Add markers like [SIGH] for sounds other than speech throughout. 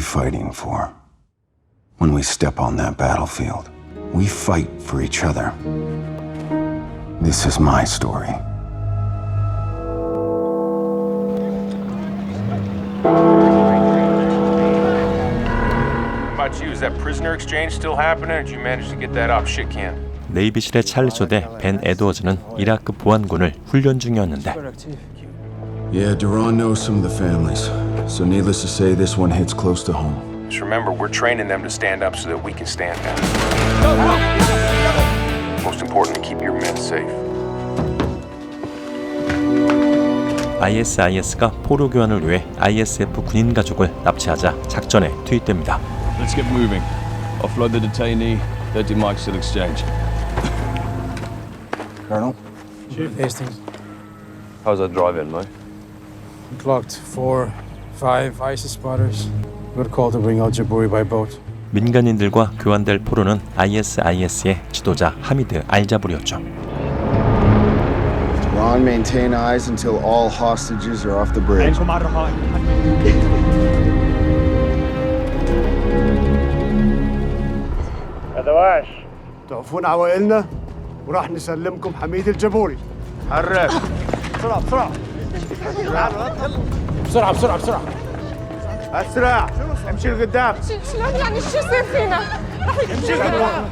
fighting for? When we step on that battlefield, we fight for each other. This is my story. How about you? Is that prisoner exchange still happening, or did you manage to get that off shit can? 네이비실의 찰리 소대 벤 에드워즈는 이라크 보안군을 훈련 중이었는데 Yeah, Duran knows some of the families. So, needless to say, this one hits close to home. Just remember, we're training them to stand up so that we can stand down. Most important, to keep your men safe. ISIS가 포로 교환을 위해 ISF 군인 가족을 납치하자 작전에 투입됩니다. Let's get moving. Offload the detainee. 30 mics till exchange. Colonel? Hastings. How's that drive-in, mate? Clocked four, five ISIS spotters. Good call to bring out Jaburi by boat. 민간인들과 교환될 포로는 ISIS의 지도자 하미드 알자불이었죠. Duran, maintain eyes until all hostages are off the bridge. ادواش توقفون عوائلنا وراح نسلمكم حميد الجبوري حرك بسرعة بسرعة بسرعة بسرعة بسرعة أسرع امشي لقدام شلون يعني شو يصير فينا؟ امشي لقدام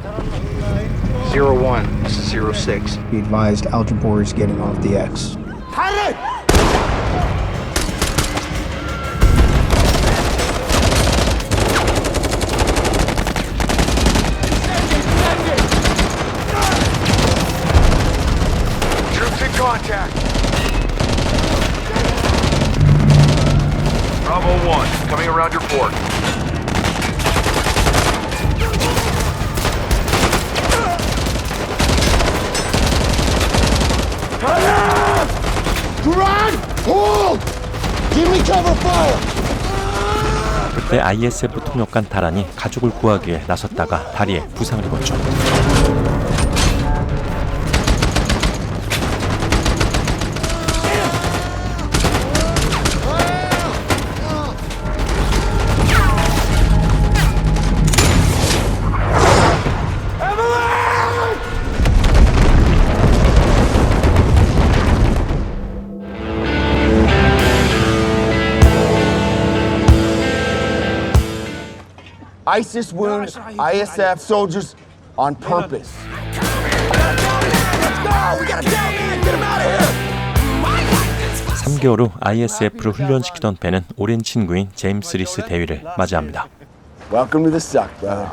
Zero one, this is zero six. Be advised, Al is getting off the X. حرك 그때 ISF 통역관 다란이 가족을 구하기 위해 나섰다가 다리에 부상을 입었죠. ISIS wounds ISF soldiers on purpose. 3개월 후 ISF를 훈련시키던 벤은 오랜 친구인 제임스 리스 대위를 맞이합니다. Welcome to the suck, brother.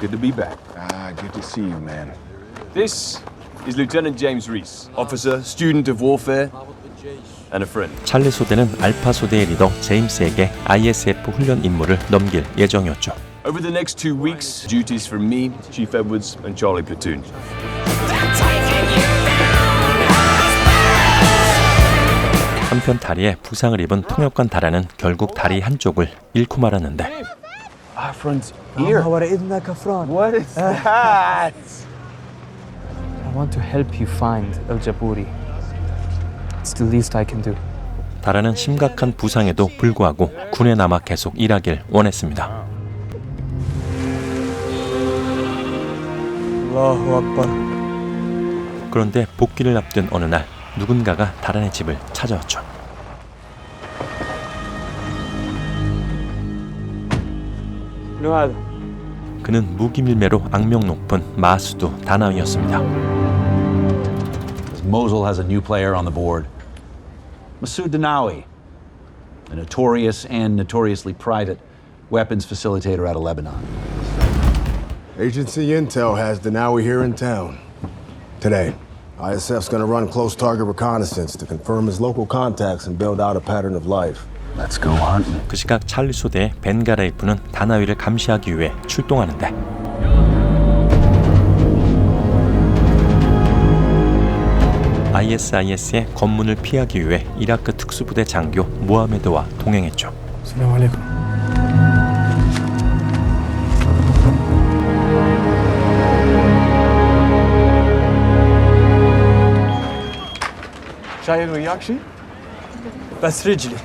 Good to be back. Ah, good to see you, man. This is Lieutenant James Reese, officer, student of warfare. 찰리 소대는 알파 소대의 리더 제임스에게 ISF 훈련 임무를 넘길 예정이었죠. Over the next two weeks, duties from me, Chief Edwards, and Charlie Platoon. 한편 다리에 부상을 입은 통역관 다라는 결국 다리 한쪽을 잃고 말았는데 Our friend's ear. What is that? I want to help you find El Jaburi. It's the least I can do. 달아는 심각한 부상에도 불구하고 군에 남아 계속 일하길 원했습니다. 그런데 복귀를 앞둔 어느 날 누군가가 다란의 집을 찾아왔죠. 그는 무기밀매로 악명 높은 마수두 다나이였습니다. Mosul has a new player on the board. Masoud Danawi, a notorious and notoriously private weapons facilitator out of Lebanon. Agency Intel has Denawi here in town. Today, ISF's gonna run close target reconnaissance to confirm his local contacts and build out a pattern of life. Let's go hunting. 그 시각 찰리 소대의 벤가라이프는 다나위를 감시하기 위해 출동하는데 ISIS의 검문을 피하기 위해 이라크 특수부대 장교 모하메드와 동행했죠. السلام عليكم. شايل وياك شيء؟ بس رجلي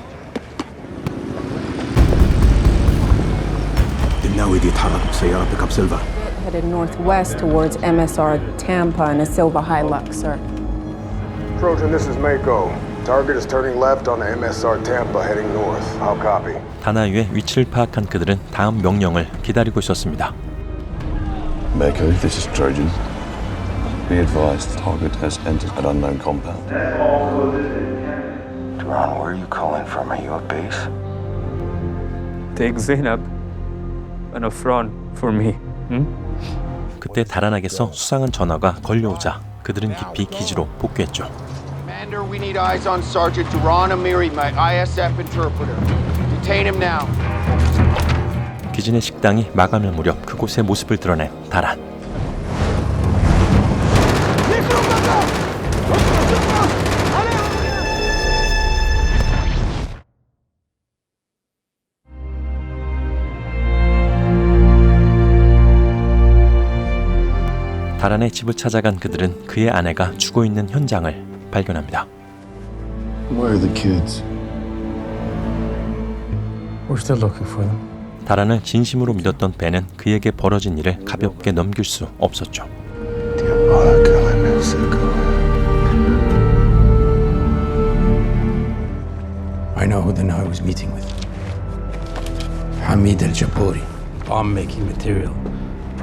الدناوي دي يتحرك بسيارة بيك اب سيلفر Headed northwest towards MSR Tampa in a silver Hilux, sir. Trojan, this is Mako. Target is turning left on the MSR Tampa heading north. I'll copy. 다나유의 위치를 파악한 그들은 다음 명령을 기다리고 있었습니다. Mako, this is Trojan. Be advised, target has entered an unknown compound. Duran, where are you calling from? Are you at base? Take Zainab an affront for me. Hmm? 그때 다란에게서 수상한 전화가 걸려오자 그들은 깊이 기지로 복귀했죠. Commander, we need eyes on Sergeant Duran Amiri, my ISF interpreter. Detain him now. 기진의 식당이 마감할 무렵 그곳의 모습을 드러낸 다란. 다란의 집을 찾아간 그들은 그의 아내가 죽어 있는 현장을 발견합니다. Where are the kids? We're still looking for them. 다란을 진심으로 믿었던 벤은 그에게 벌어진 일을 가볍게 넘길 수 없었죠. I know who the Nawi was meeting with. Hamid Al Jabouri, bomb making material.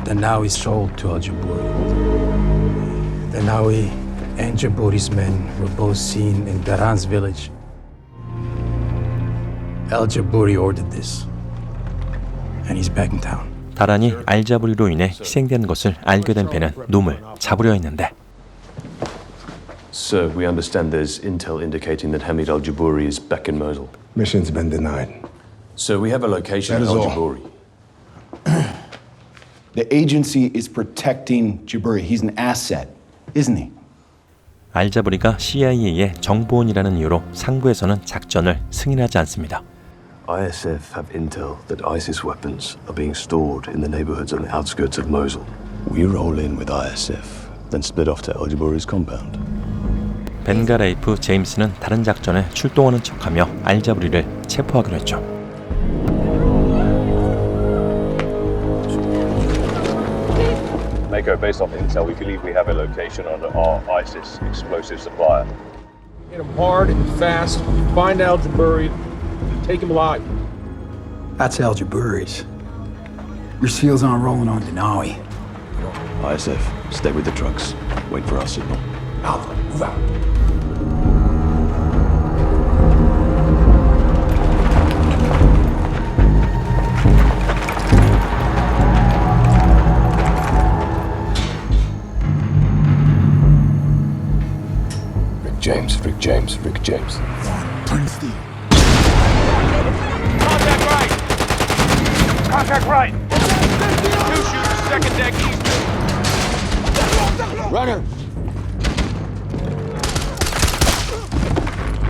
The Nawi sold to Al Jabouri. The Nawi and Jabouri's men were both seen in Daran's village. Al Jabouri ordered this, and he's back in town. 다란이 알자부리로 인해 희생된 것을 알게 된 벤은 놈을 잡으려 했는데 Sir, we understand there's intel indicating that Hamid al Jabouri is back in Mosul. Mission's been denied. Sir, we have a location That of is al all. Jabouri. [CLEARS THROAT] The agency is protecting Jaburi. He's an asset, isn't he? 알자부리가 CIA의 정보원이라는 이유로 상부에서는 작전을 승인하지 않습니다. ISF have intel that ISIS weapons are being stored in the neighborhoods on the outskirts of Mosul. We roll in with ISF, then split off to al Jabouri's compound. 벤과 레이프, 제임스는 다른 작전에 출동하는 척하며 알자부리를 체포하기로 했죠. Mako, based on intel, we believe we have a location on our ISIS explosive supplier. Hit him hard and fast. Find Al Jabouri. Take him alive. That's Al Jabouri's. Your seal's aren't rolling on Denawi. ISF, stay with the trucks. Wait for our signal. Alpha, move out. James, Rick James, Rick James. Turn steel. Contact right! Contact right! Two shooters, second deck east. Runner!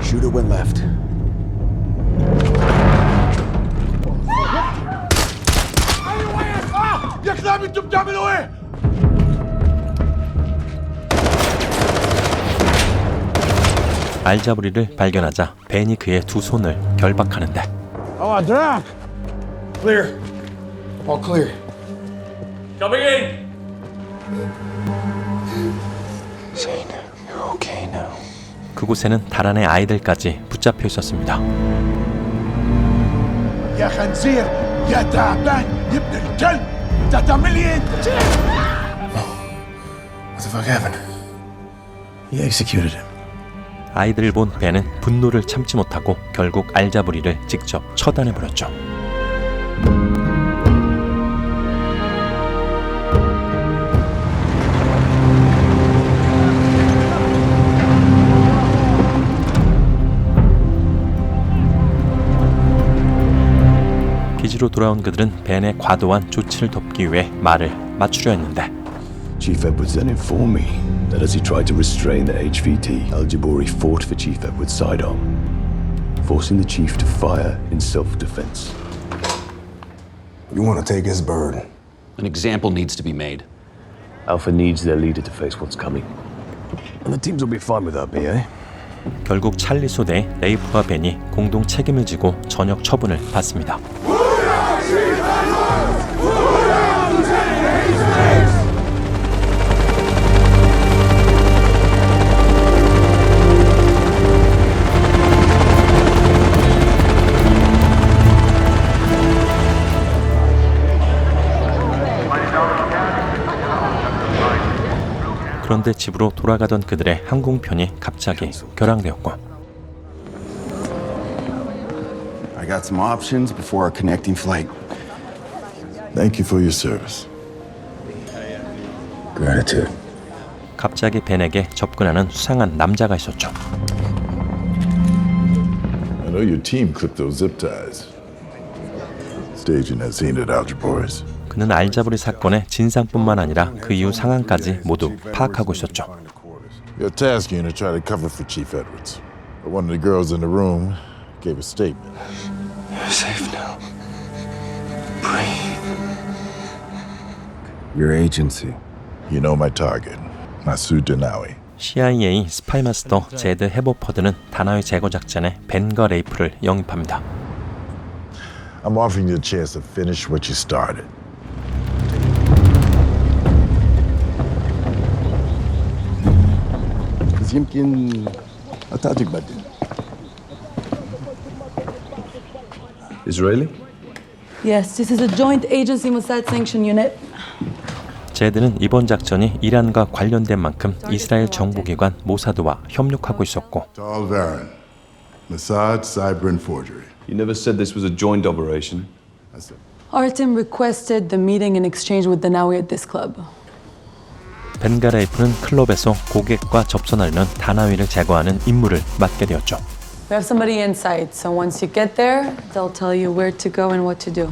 Shooter went left. 알자부리를 발견하자 벤이 그의 두 손을 결박하는데 Oh, Drac! Clear. All clear. Coming in! Zane, you're okay now. 그곳에는 다란의 아이들까지 붙잡혀 있었습니다. يا خنزير يا تعبان يا ابن الكلب انت هتعمل لي انت What the fuck happened? He executed him. 아이들을 본 벤은 분노를 참지 못하고 결국 알자부리를 직접 처단해 버렸죠. 기지로 돌아온 그들은 벤의 과도한 조치를 덮기 위해 말을 맞추려 했는데 Chief Edwards then informed me that as he tried to restrain the HVT, Al Jabouri fought for Chief Edwards' sidearm, forcing the chief to fire in self-defense. You want to take his bird. An example needs to be made. Alpha needs their leader to face what's coming. And the teams will be fine with that, BA. 결국 찰리 소대 레이프와 벤이 공동 책임을 지고 전역 처분을 받습니다. 그런데 집으로 돌아가던 그들의 항공편이 갑자기 결항되었고 I got some options before our connecting flight. Thank you for your service. Gratitude. 갑자기 벤에게 접근하는 수상한 남자가 있었죠. I know your team clipped those zip ties. Staging that scene at Algebras. 그는 알자브리 사건의 진상뿐만 아니라 그 이후 상황까지 모두 파악하고 있었죠. Your task unit tried to cover for Chief Edwards. But one of the girls in the room gave a statement. Safe now. Breathe. Your agency. You know my target, Masood Danawi. CIA 스파이 마스터 제드 헤버퍼드는 다나의 제거 작전에 벤과 레이프를 영입합니다. I'm offering you a chance to finish what you started. بس يمكن أتعجب بعدين. Israeli? Yes, this is a joint agency Mossad sanctioned unit. 제드는 이번 작전이 이란과 관련된 만큼 이스라엘 정보기관 모사드와 협력하고 있었고 Tal Varon, Mossad, Cyber, and Forgery. You never said this was a joint operation. I said, Artem requested the meeting in exchange with Danawi at this club. 벤과 레이프는 클럽에서 고객과 접선하려는 다나위를 제거하는 임무를 맡게 되었죠. We have somebody inside, so once you get there, they'll tell you where to go and what to do.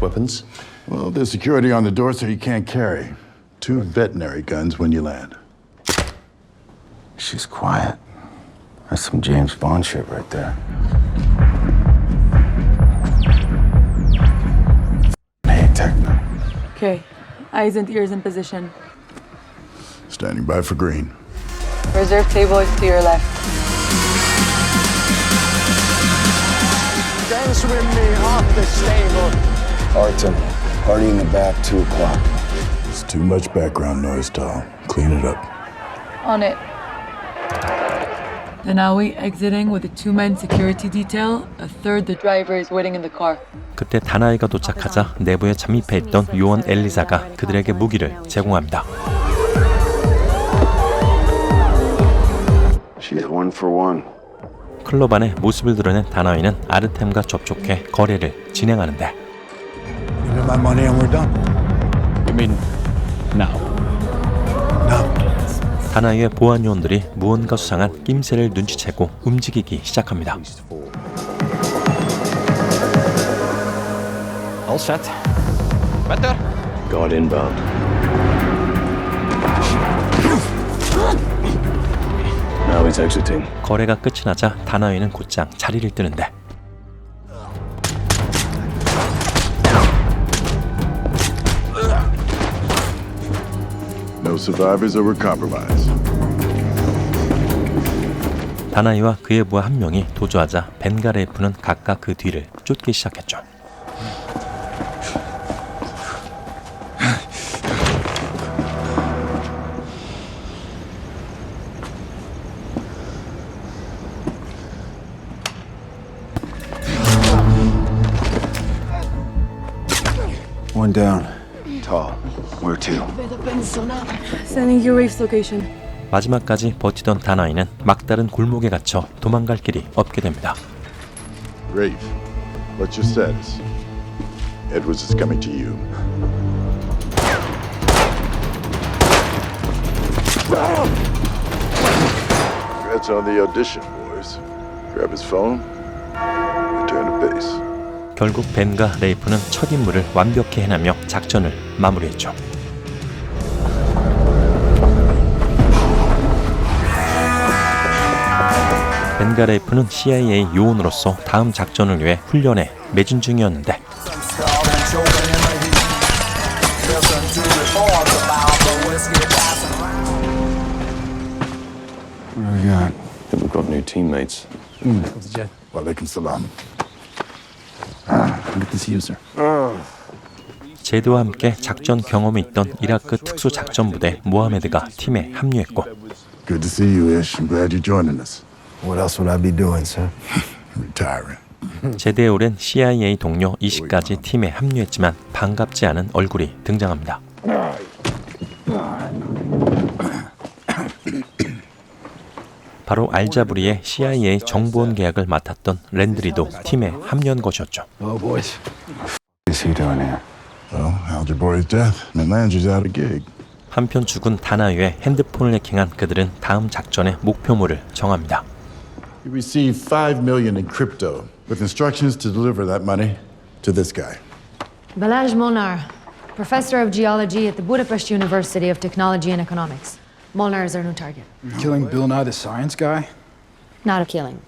Weapons? well, there's security on the door so you can't carry. Two veterinary guns when you land. She's quiet. That's some James Bond shit right there. Hey, Techno. Okay, eyes and ears in position. Standing by for green. Reserve table is to your left. Dance with me off the stable. Artem, party in the back, 2 o'clock. It's too much background noise, Tal. Clean it up. On it. Danawi exiting with a two-man security detail. A third, the driver is waiting in the car. 그때 다나이가 도착하자 내부에 잠입해 있던 요원 엘리사가 그들에게 무기를 제공합니다. She's one for one. 클럽 안에 모습을 드러낸 다나이는 아르템과 접촉해 거래를 진행하는데 Give me my money and we're done. You mean now? 다나이의 보안 요원들이 무언가 수상한 낌새를 눈치채고 움직이기 시작합니다. All set. Better? God inbound. Now he's exiting. 거래가 끝이 나자 다나이는 곧장 자리를 뜨는데 No survivors or were compromised. 다나이와 그의 부하 한 명이 도주하자 벤과 레이프는 각각 그 뒤를 쫓기 시작했죠. One down. Tall. Where to? Sending you Rafe's location. 마지막까지 버티던 다나이는 막다른 골목에 갇혀 도망갈 길이 없게 됩니다. Rafe, what's your status? Edwards is coming to you. Congrats on the audition, boys. Grab his phone. 결국 벤과 레이프는 첫 임무를 완벽히 해내며 작전을 마무리했죠. 벤과 레이프는 CIA 요원으로서 다음 작전을 위해 훈련에 매진 중이었는데 What do we got? Think we've got new teammates. Salam. Good to see you, sir. 제드와 함께 작전 경험이 있던 이라크 특수작전부대 모하메드가 팀에 합류했고 Good to see you, Ish. I'm glad you're joining us. What else would I be doing, sir? Retiring. 제대에 오랜 CIA 동료 이시까지 팀에 합류했지만 반갑지 않은 얼굴이 등장합니다. 바로 알자부리의 CIA 정보원 계약을 맡았던 랜드리도 팀에 합류한 것이었죠. Oh, boys. What is he doing here? Well, Algebori's death meant Landry's out of gig. 한편 죽은 다나유의 핸드폰을 해킹한 그들은 다음 작전의 목표물을 정합니다. He received five million in crypto with instructions to deliver that money to this guy. Balázs Molnar, professor of geology at the Budapest University of Technology and Economics. Molnar is our new target. Killing Bill Nye the science guy? Not a killing,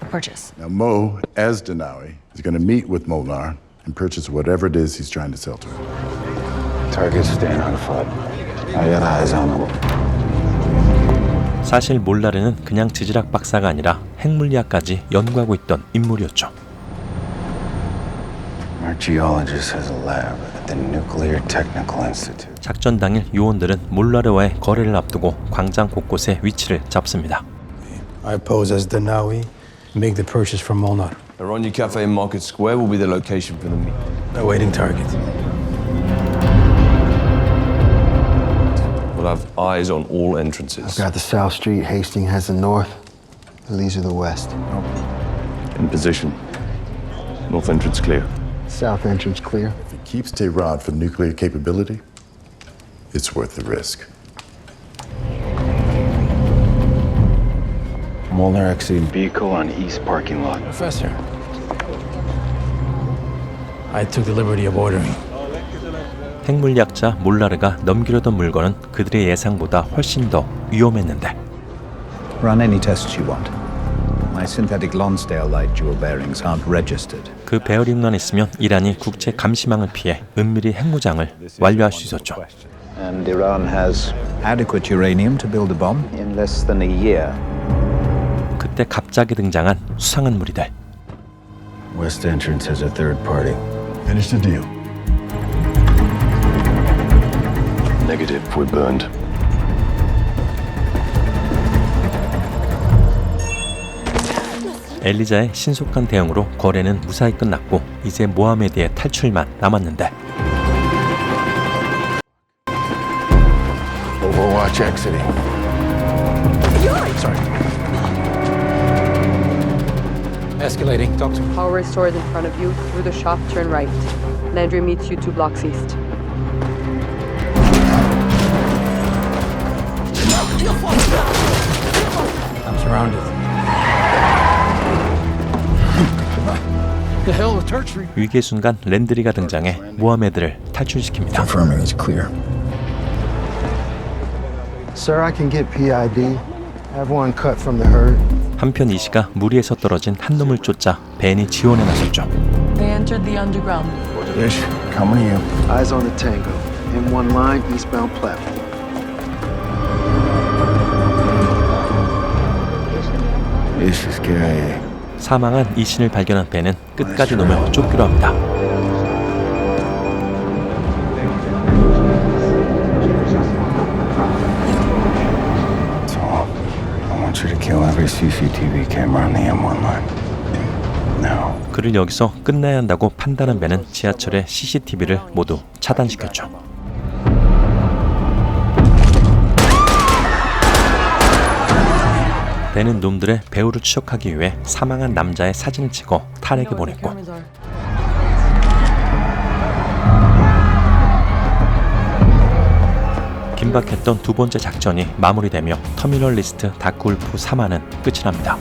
a purchase. Now, Mo, as Denawi, is going to meet with Molnar and purchase whatever it is he's trying to sell to him. Target's staying on foot. I got eyes on him. 사실 몰라르는 그냥 지질학 박사가 아니라 핵물리학까지 연구하고 있던 인물이었죠. Our geologist has a lab the Nuclear Technical Institute. 작전 당일 요원들은 몰라르와의 거래를 앞두고 광장 곳곳에 위치를 잡습니다. I pose as Danawi, make the purchase from Molnar. Aronia Cafe in Market Square will be the location for the meet. Awaiting target. We'll have eyes on all entrances. Got the South Street, Hastings has the north, Lees are the west. In position. North entrance clear. South entrance clear. Keeps Tehran from nuclear capability, it's worth the risk. Molnar exceed vehicle on east parking lot. Professor. I took the liberty of ordering. 핵물리학자 몰라르가 넘기려던 물건은 그들의 예상보다 훨씬 더 위험했는데 Run any tests you want. My synthetic Lonsdale light jewel bearings aren't registered. 그 베어링만 있으면 이란이 국제 감시망을 피해 은밀히 핵무장을 완료할 수 있었죠. And Iran has adequate uranium to build a bomb in less than a year. 그때 갑자기 등장한 수상한 무리들. West entrance has a third party. Finish the deal. Negative, we're burned. 엘리자의 신속한 대응으로 거래는 무사히 끝났고 이제 모하메드의 탈출만 남았는데 Overwatch exiting. Escalating, Doctor. Power restored in front of you. Through the shop, turn right. Landry meets you two blocks east. I'm surrounded. 위기의 순간 랜드리가 등장해 모하메드를 탈출시킵니다. Confirming it's clear. Sir, I can get PID. Have one cut from the herd. 한편 이시가 무리에서 떨어진 한 놈을 쫓아 벤이 지원해 나섰죠. They entered the underground. Ish, coming to you. Eyes on the tango. In one line, eastbound platform. Ish is KIA. 사망한 이신을 발견한 벤은 끝까지 놈을 쫓기로 합니다. So, I want you to kill every CCTV camera on the M1 line. Now. 그를 여기서 끝내야 한다고 판단한 벤은 지하철의 CCTV를 모두 차단시켰죠. 벤은 놈들의 배우를 추적하기 위해 사망한 남자의 사진을 찍어 탈에게 보냈고. 긴박했던 두 번째 작전이 마무리되며 터미널 리스트 다크울프 3화는 끝이 납니다.